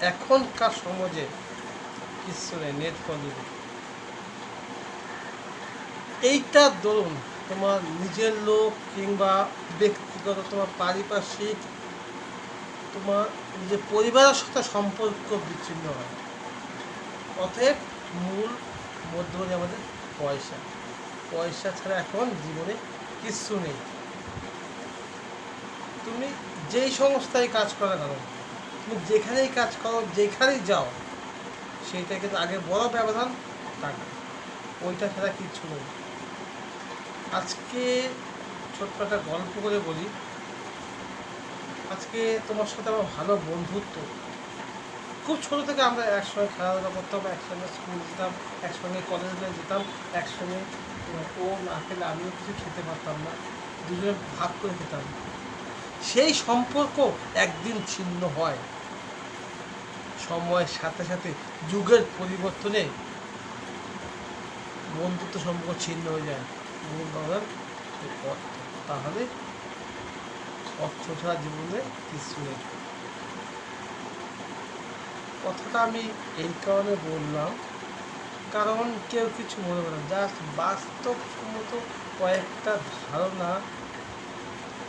এখনকার সমাজে কিছু নেই নেট কলিং এইটার দরুন তোমার নিজের লোক কিংবা ব্যক্তিগত তোমার পারিপার্শ্বিক, তোমার নিজের পরিবারের সাথে সম্পর্ক বিচ্ছিন্ন হয়। অতএব মূল মধ্যমণি আমাদের পয়সা। পয়সা ছাড়া এখন জীবনে কিচ্ছু নেই। তুমি যেই সংস্থায় কাজ করা কেন, তুমি যেখানেই কাজ করো, যেখানেই যাও, সেইটা কিন্তু আগে বড় ব্যবধান টাকা ওইটা ছাড়া কিচ্ছু নেই। আজকে ছোট্ট একটা গল্প করে বলি। আজকে তোমার সাথে আমার ভালো বন্ধুত্ব। খুব ছোট থেকে আমরা একসঙ্গে খেলাধুলা করতাম, একসঙ্গে স্কুল যেতাম, একসঙ্গে কলেজে যেতাম, একসঙ্গে, ও না খেলে আমিও কিছু খেতে পারতাম না। দুজনে ভাগ করে খেতাম। সেই সম্পর্ক একদিন ছিন্ন হয়। সময়ের সাথে সাথে যুগের পরিবর্তনে বন্ধুত্ব সম্পর্ক ছিন্ন হয়ে যায়। মূল অর্থ। তাহলে অর্থ ছাড়া জীবনে কিছু নেই কথাটা আমি এই কারণে বললাম, কারণ কেউ কিছু মনে করে জাস্ট বাস্তবসম্মত কয়েকটা ধারণা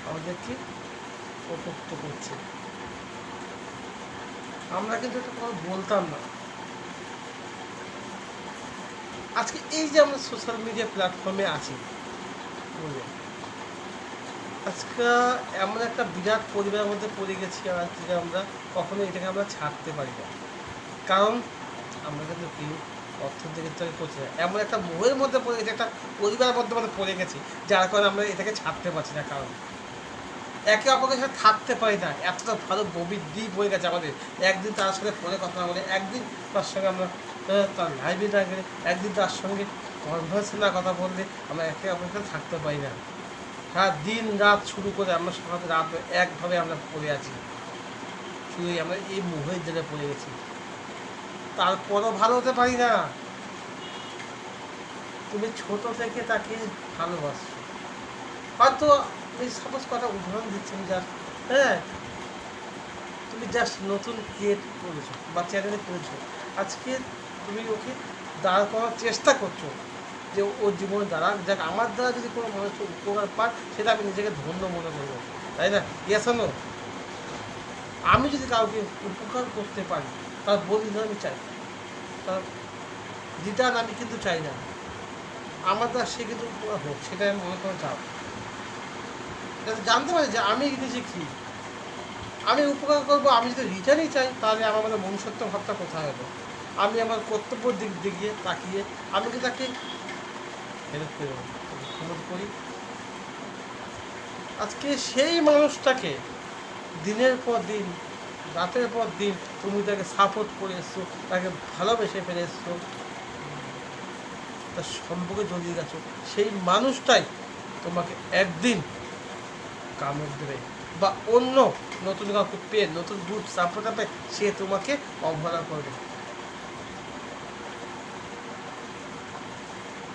আমাদেরকে কটুক্ত করছে। আমরা কিন্তু এটা কোনো বলতাম না। আজকে এই যে আমরা সোশ্যাল মিডিয়া প্ল্যাটফর্মে আছি আজকে এমন একটা বিরাট পরিবারের মধ্যে পড়ে গেছি আর আজকে আমরা কখনো এটাকে আমরা ছাড়তে পারি না। কারণ আমরা কিন্তু কেউ অর্থনৈতিক থেকে করছি না। এমন একটা মোহের মধ্যে পড়ে গেছি, একটা পরিবারের মধ্যে মধ্যে পড়ে গেছি, যার কারণে আমরা এটাকে ছাড়তে পারছি না কারণ একে অপরের সাথে থাকতে পারি না। এতটা ভালো গভীর দ্বীপ হয়ে গেছে আমাদের। একদিন তার সাথে ফোনে কথা না বলে, একদিন তার সঙ্গে আমরা তার লাইভে না গেলে, একদিন তার সঙ্গে কনভার্সে না কথা বললে আমরা একে অপরের সাথে থাকতে পারি না। সারা দিন রাত শুরু করে আমরা সকাল রাত একভাবে আমরা পড়ে আছি। শুধু আমরা এই মুহের জেলে পড়ে গেছি। তারপরও ভালো হতে পারি না। তুমি ছোট থেকে তাকে ভালোবাসছো হয়তো আমি সাপোজ কথা উদাহরণ দিচ্ছি জাস্ট হ্যাঁ? তুমি জাস্ট নতুন ক্রিয়েট করেছ, বা চ্যানেলে করেছ। আজকে তুমি ওকে দাঁড় করার চেষ্টা করছ যে ওর জীবনে দাঁড়া যাক, আমার দ্বারা যদি কোনো মানুষের উপকার পায় সেটা আমি নিজেকে ধন্য মনে করব। তাই না? ইয়েস নো আমি যদি কাউকে উপকার করতে পারি, তার বলিদান আমি চাই তার রিটার্ন আমি কিন্তু চাই না। আমার দ্বারা সে কিন্তু উপকার হোক সেটা আমি মনে করে চাও জানতে পারি যে আমি নিজে কী? আমি উপকার করব, আমি যদি রিটার্নই চাই, তাহলে আমার মধ্যে মনুষ্যত্ব ভাবটা কোথায় হবে? আমি আমার কর্তব্যর দিক দিকে তাকিয়ে আমি কি তাকে হেল্প করি আজকে সেই মানুষটাকে দিনের পর দিন, রাতের পর দিন তুমি তাকে সাপোর্ট করে এসছো, তাকে ভালোবেসে ফেলে এসছো, তার সম্পর্কে জড়িয়ে গেছো, সেই মানুষটাই তোমাকে একদিন কামড় দেবে। বা অন্য নতুন কাউকে পেয়ে নতুন দুধ সাপোর্ট পেয়ে সে তোমাকে অবহেলা করবে।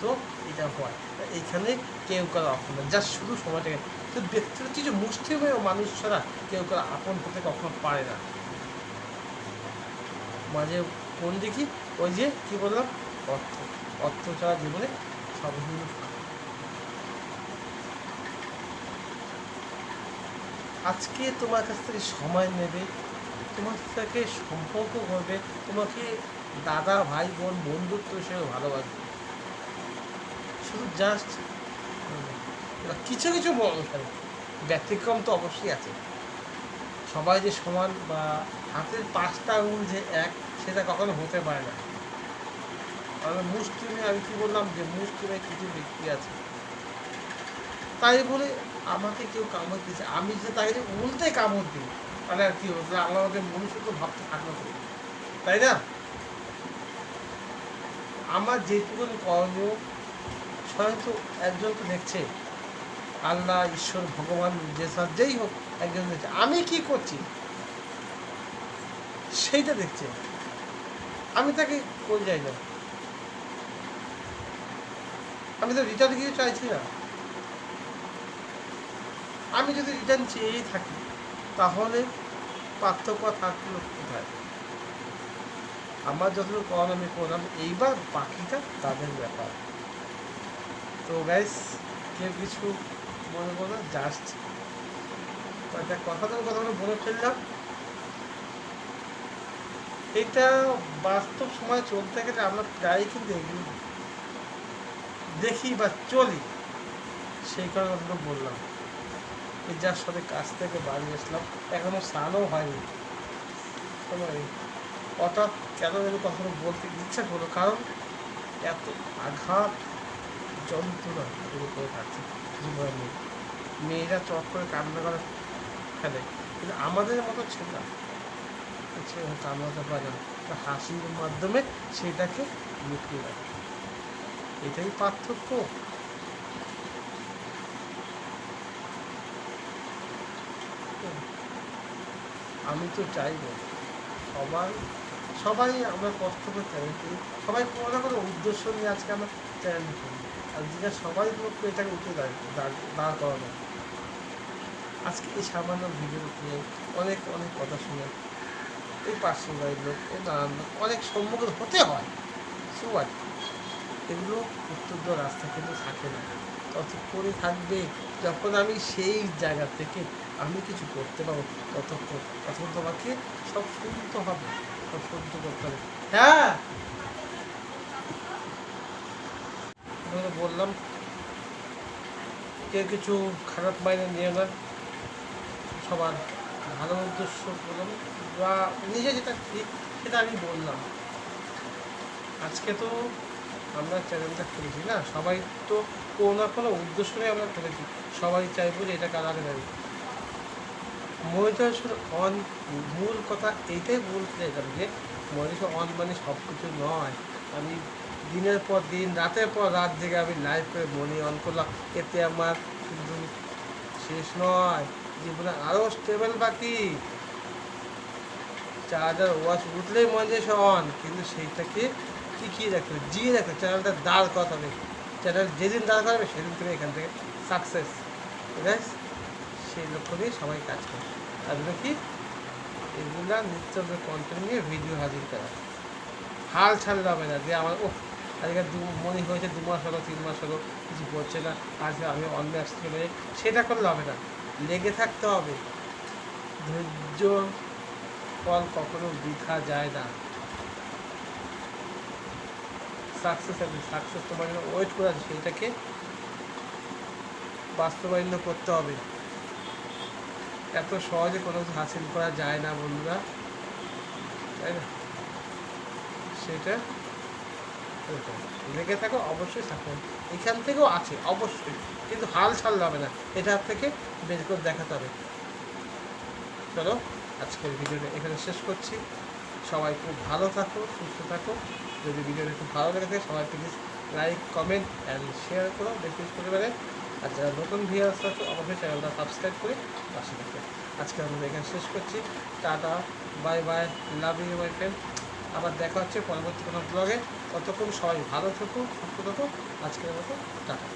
তো এটা হয়। এইখানে কেউ কারও আপন যা শুধু সময়টাকে। তো ব্যক্তিগত কিছু মুষ্টিমেয় মানুষ ছাড়া কেউ কারও আপন হতে কখনো পারে না। মাঝে কোন দেখি ওই যে কি বললাম? অর্থ। অর্থ ছাড়া জীবনে সব আজকে তোমার কাছ থেকে সময় নেবে, তোমার থেকে সম্পর্ক করবে, তোমাকে দাদা, ভাই, বোন, বন্ধুত্ব হিসেবে ভালোবাসবে। শুধু জাস্ট কিছু কিছু ব্যতিক্রম তো অবশ্যই আছে। সবাই যে সমান বা হাতের পাঁচটা আঙুল যে এক, সেটা কখনো হতে পারে না। কারণ মুসলিমে আমি কি বললাম যে মুসলিমে কিছু ব্যক্তি আছে। তাই বলে আমাকে কেউ কামড় দিয়েছে। আমি যে যে উল্টে কামড় দিই, তাহলে আর কি হতো আল্লাহ মনুষ্যত্ব ভাবতে থাকল তাই না? আমার যেটুকুন করণীয় স্বয়ং তো একজন তো দেখছে। আল্লাহ, ঈশ্বর, ভগবান, যে যেই হোক, একজন দেখছে। আমি কি করছি? সেইটা দেখছে। আমি তাকে করে যাই না? আমি তো রিটার্ন কিছু চাইছি না। আমি যদি রিটার্ন চেয়েই থাকি, তাহলে পার্থক্য থাকল কোথায়? আমার যতটুকু কম আমি করলাম এইবার বাকিটা তাদের ব্যাপার। তো গ্যাস কেউ কিছু মনে করো জাস্ট একটা কথা তো কথা বলে ফেললাম। এটা বাস্তব সময় চলতে গেলে আমরা প্রায় কিন্তু এগুলো দেখি বা চলি, সেই কারণে বললাম। যার সাথে কাছ থেকে বাড়ি আসলাম, এখনও স্নানও হয়নি। হঠাৎ কেন যেন কখনো বলতে ইচ্ছা করল, কারণ এত আঘাত, যন্ত্রণা শুরু করে থাকছে কিছু বলার মেয়েরা চট করে কান্না করে ফেলে, কিন্তু আমাদের মতো ছেলে সে কামড়াতে পারে না। তা হাসির মাধ্যমে সেটাকে লুকিয়ে রাখে। এটাই পার্থক্য। আমি তো চাইব সবাই সবাই আমরা কষ্ট করে চ্যানেল করি। সবাই কোনো না কোনো উদ্দেশ্য নিয়ে আজকে আমরা চ্যানেল করি। আর যেটা সবাই লোককে এটাকে উঠে দাঁড় দাঁড় করানো। আজকে এই সামান্য ভিডিও নিয়ে অনেক অনেক কথা শুনে এই পাশের বাড়ির লোক, এই নানান লোক অনেক সম্মুখীন হতে হয়। সুবাই এগুলো দেওয়ার রাস্তা কিন্তু থাকে না। তত করে থাকবে যখন আমি সেই জায়গা থেকে আমি কিছু করতে পারব, ততক্ষণ তখন তোমাকে সব শুনতে হবে, সব শুনতে করতে হবে। হ্যাঁ! বললাম, কেউ কিছু খারাপ মাইনে নিয়ে না। সবার ভালো উদ্দেশ্য বললাম বা নিজে যেটা ঠিক, সেটা আমি বললাম। আজকে তো আমরা চ্যানেলটা খুলেছি না? সবাই তো কোনো না কোনো উদ্দেশ্য নিয়ে আমরা খুলেছি। সবাই চাইব যে এটা কার আগে মনিটাইজেশন অন মূল কথা এইটাই বলতে চাইতাম যে মনিটাইজেশন অন মানে সব কিছু নয়। আমি দিনের পর দিন, রাতের পর রাত জেগে আমি লাইভ করে মনি অন করলাম, এতে আমার কিন্তু শেষ নয়, জীবনে আরও স্টেবল বাকি। চার্জার ওয়াচ উঠলেই মনিটাইজেশন অন, কিন্তু সেইটাকে টিকিয়ে রাখতে হবে, জিয়ে রাখতে চ্যানেলটা দাঁড় করাতে হবে। চ্যানেল যেদিন দাঁড় করাবে সেদিন তুমি এখান থেকে সাকসেস ঠিক আছে সেই লক্ষ্য নিয়ে সবাই কাজ করে। আর কি এগুলা নিত্য কন্টেন্ট নিয়ে ভিডিও হাজির করা। হাল ছাড়লে হবে না, যে আমার ও আজকে দু, মনে হয়েছে দু মাস হলো, তিন মাস হলো, কিছু করছে না, আজকে আমি অন্য চলে সেটা করলে হবে না। লেগে থাকতে হবে। ধৈর্য ফল কখনো বৃথা যায় না। সাকসেস হবে সাকসেস তোমার জন্য ওয়েট করে আছে সেইটাকে বাস্তবায়ন করতে হবে। এত সহজে কোনো কিছু হাসিল করা যায় না বন্ধুরা। তাই না? সেটা লেগে থাকো, অবশ্যই থাকো এখান থেকেও আছে, অবশ্যই। কিন্তু হাল ছাড়লে হবে না। এটার থেকে বের করে দেখাতে হবে। চলো, আজকের ভিডিওটা এখানে শেষ করছি। সবাই খুব ভালো থাকো, সুস্থ থাকো। যদি ভিডিওটা খুব ভালো লেগে থাকে, সবাই please like comment and share করো। বেশি পরিমাণে আর যারা নতুন ভিউয়ার্স আছো, অবশ্যই চ্যানেলটা সাবস্ক্রাইব করে পাশে থাকবে। আজকে আমরা এখানে শেষ করছি। Tata bye bye love you my friend আবার দেখা হচ্ছে পরবর্তী কোনো ব্লগে ততক্ষণ সবাই ভালো থাকুক সুস্থ থাকুক আজকের মতো টাটা।